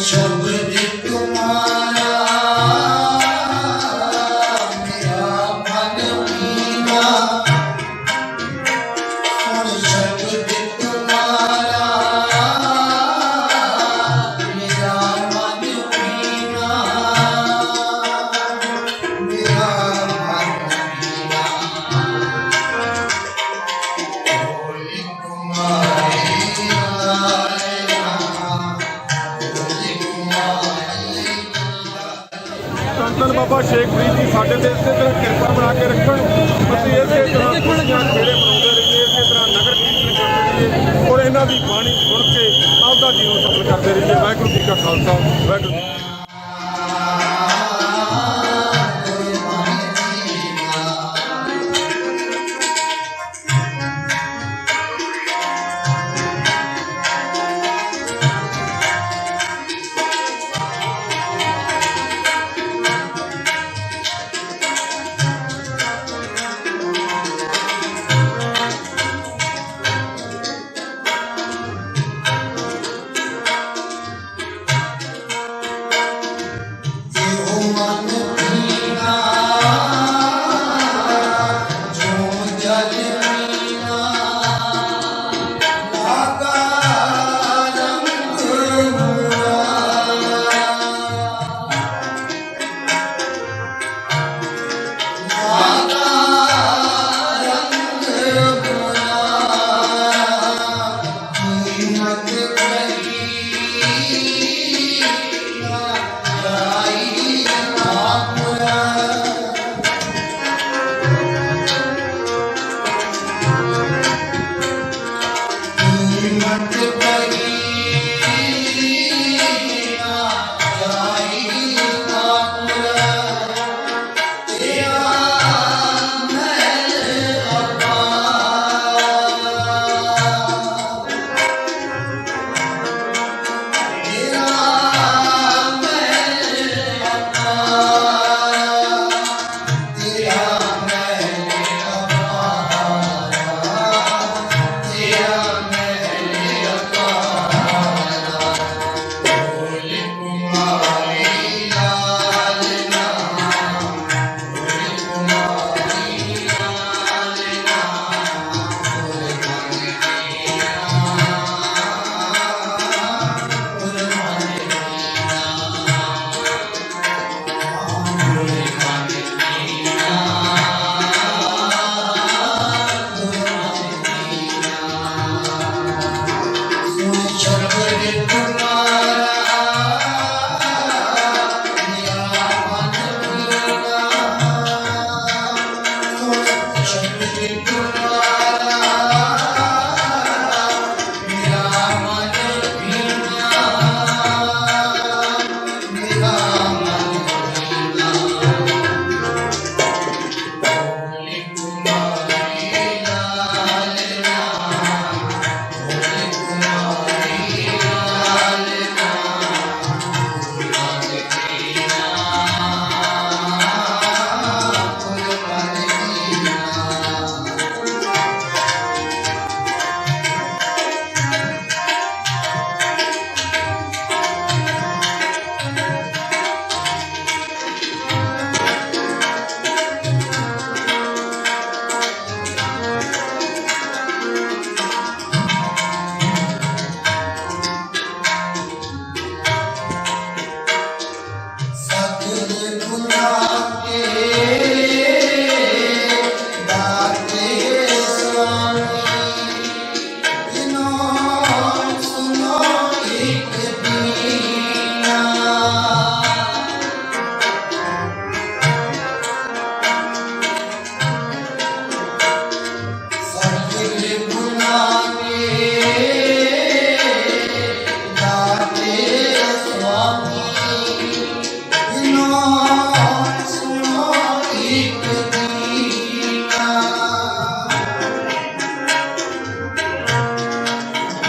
সব তোমার ਬਾਬਾ ਸ਼ੇਖ ਫਰੀਦ ਜੀ ਸਾਡੇ ਦੇਸ਼ ਤੇ ਕਿਰਪਾ ਬਣਾ ਕੇ ਰੱਖਣ। ਅਸੀਂ ਇਸੇ ਤਰ੍ਹਾਂ ਖੁਸ਼ੀਆਂ ਖੇੜੇ ਮਨਾਉਂਦੇ ਰਹੀਏ ਇਸੇ ਤਰ੍ਹਾਂ ਨਗਰ ਕੀਰਤਨ ਕਰਦੇ ਰਹੀਏ ਔਰ ਇਹਨਾਂ ਦੀ ਬਾਣੀ ਸੁਣ ਕੇ ਆਪਦਾ ਜੀਵਨ ਸਫਲ ਕਰਦੇ ਰਹੀਏ। ਵਾਹਿਗੁਰੂ ਜੀ ਕਾ ਖਾਲਸਾ ਵਾਹਿਗੁਰੂ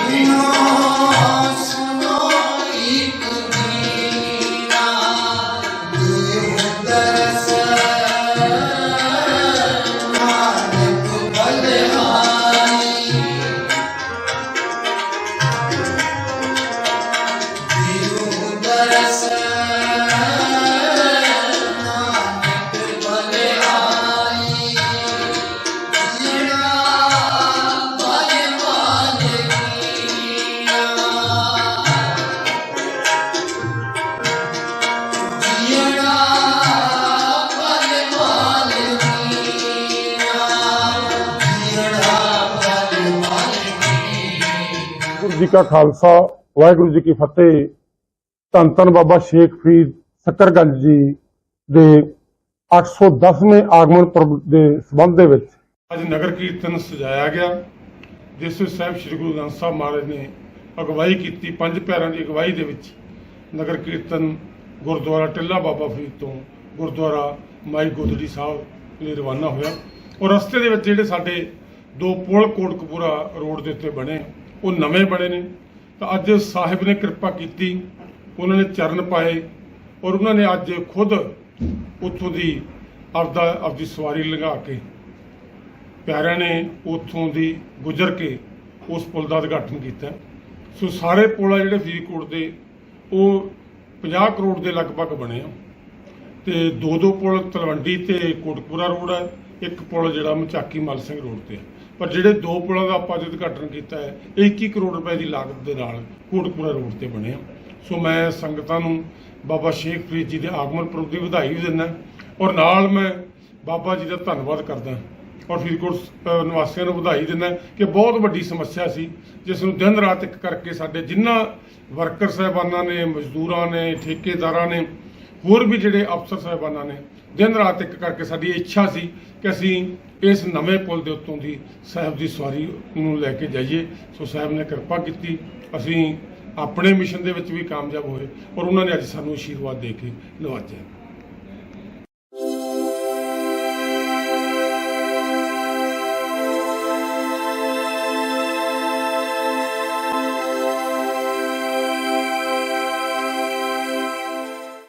Amém. ਜੀ ਕਾ ਖਾਲਸਾ, ਵਾਹਿਗੁਰੂ ਜੀ ਕੀ ਫਤਿਹ। ਧੰਨ ਧੰਨ ਬਾਬਾ ਸ਼ੇਖ ਫਰੀਦ ਸਕਰਗੰਜ ਜੀ ਦੇ 810ਵੇਂ ਆਗਮਨ ਪੁਰਬ ਦੇ ਸੰਬੰਧ ਦੇ ਵਿੱਚ। ਅੱਜ ਨਗਰ ਕੀਰਤਨ ਸਜਾਇਆ ਗਿਆ, ਜਿਸ ਵਿੱਚ ਸਾਹਿਬ ਸ੍ਰੀ ਗੁਰੂ ਗ੍ਰੰਥ ਸਾਹਿਬ ਮਹਾਰਾਜ ਨੇ ਅਗਵਾਈ ਕੀਤੀ, ਪੰਜ ਪਿਆਰਿਆਂ ਦੀ ਅਗਵਾਈ ਦੇ ਵਿੱਚ ਨਗਰ ਕੀਰਤਨ ਗੁਰਦੁਆਰਾ ਟਿੱਲਾ ਬਾਬਾ ਫਰੀਦ ਤੋਂ ਗੁਰਦੁਆਰਾ ਮਾਈ ਗੋਦੜੀ ਸਾਹਿਬ ਲਈ ਰਵਾਨਾ ਹੋਇਆ। ਔਰ ਰਸਤੇ ਦੇ ਵਿੱਚ ਜਿਹੜੇ ਸਾਡੇ ਦੋ ਪੁਲ ਕੋਟਕਪੂਰਾ ਰੋਡ ਦੇ ਉੱਤੇ ਬਣੇ ਉਹ ਨਵੇਂ ਬਣੇ ਨੇ। ਤਾਂ ਅੱਜ ਸਾਹਿਬ ਨੇ ਕਿਰਪਾ ਕੀਤੀ, ਉਹਨਾਂ ਨੇ ਚਰਨ ਪਾਏ ਔਰ ਉਹਨਾਂ ਨੇ ਅੱਜ ਖੁਦ ਉੱਥੋਂ ਦੀ ਆਪਦਾ, ਆਪਦੀ ਸਵਾਰੀ ਲੰਘਾ ਕੇ ਪਿਆਰਿਆਂ ਨੇ ਉੱਥੋਂ ਦੀ ਗੁਜ਼ਰ ਕੇ ਉਸ ਪੁਲ ਦਾ ਉਦਘਾਟਨ ਕੀਤਾ। ਸੋ ਸਾਰੇ ਪੁਲ ਆ ਜਿਹੜੇ ਫਰੀਦਕੋਟ ਦੇ, ਉਹ 50 ਕਰੋੜ ਦੇ ਲਗਭਗ ਬਣੇ ਆ। ਤੇ ਦੋ ਦੋ ਪੁਲ ਤਲਵੰਡੀ ਤੇ ਕੋਟਕਪੂਰਾ ਰੋਡ ਹੈ ਇੱਕ ਪੁਲ ਜਿਹੜਾ ਮਚਾਕੀ ਮਲ ਸਿੰਘ ਰੋਡ ਤੇ ਹੈ ਪਰ ਜਿਹੜੇ ਦੋ ਪੁਲਾਂ ਦਾ ਆਪਾਂ ਅੱਜ ਉਦਘਾਟਨ ਕੀਤਾ ਹੈ ਇਹ 21 ਕਰੋੜ ਰੁਪਏ ਦੀ ਲਾਗਤ ਦੇ ਨਾਲ ਕੋਟਕਪੂਰਾ ਰੋਡ ਤੇ ਬਣੇ ਆ ਸੋ ਮੈਂ ਸੰਗਤਾਂ ਨੂੰ ਬਾਬਾ ਸ਼ੇਖ ਫਰੀਦ ਜੀ ਦੇ ਆਗਮਨ ਪੁਰਬ ਦੀ ਵਧਾਈ ਵੀ ਦਿੰਦਾ ਔਰ ਨਾਲ ਮੈਂ ਬਾਬਾ ਜੀ ਦਾ ਧੰਨਵਾਦ ਕਰਦਾ ਔਰ ਫਰੀਦਕੋਟ ਅ, ਨਿਵਾਸੀਆਂ ਨੂੰ ਵਧਾਈ ਦਿੰਦਾ ਕਿ ਬਹੁਤ ਵੱਡੀ ਸਮੱਸਿਆ ਸੀ ਜਿਸ ਨੂੰ ਦਿਨ ਰਾਤ ਇੱਕ ਕਰਕੇ ਸਾਡੇ ਜਿੰਨਾ ਵਰਕਰ ਸਾਹਿਬਾਨਾਂ ਨੇ ਮਜ਼ਦੂਰਾਂ ਨੇ ਠੇਕੇਦਾਰਾਂ ਨੇ ਹੋਰ ਵੀ ਜਿਹੜੇ ਅਫਸਰ ਸਾਹਿਬਾਨਾਂ ਨੇ ਦਿਨ ਰਾਤ ਇੱਕ ਕਰਕੇ ਸਾਡੀ ਇੱਛਾ ਸੀ ਕਿ ਅਸੀਂ ਇਸ ਨਵੇਂ ਪੁਲ ਦੇ ਉੱਤੋਂ ਦੀ ਸਾਹਿਬ ਦੀ ਸਵਾਰੀ ਨੂੰ ਲੈ ਕੇ ਜਾਈਏ। ਸੋ ਸਾਹਿਬ ਨੇ ਕਿਰਪਾ ਕੀਤੀ, ਅਸੀਂ ਆਪਣੇ ਮਿਸ਼ਨ ਦੇ ਵਿੱਚ ਵੀ ਕਾਮਯਾਬ ਹੋਏ ਔਰ ਉਹਨਾਂ ਨੇ ਅੱਜ ਸਾਨੂੰ ਆਸ਼ੀਰਵਾਦ ਦੇ ਕੇ ਨਵਾਜਿਆ।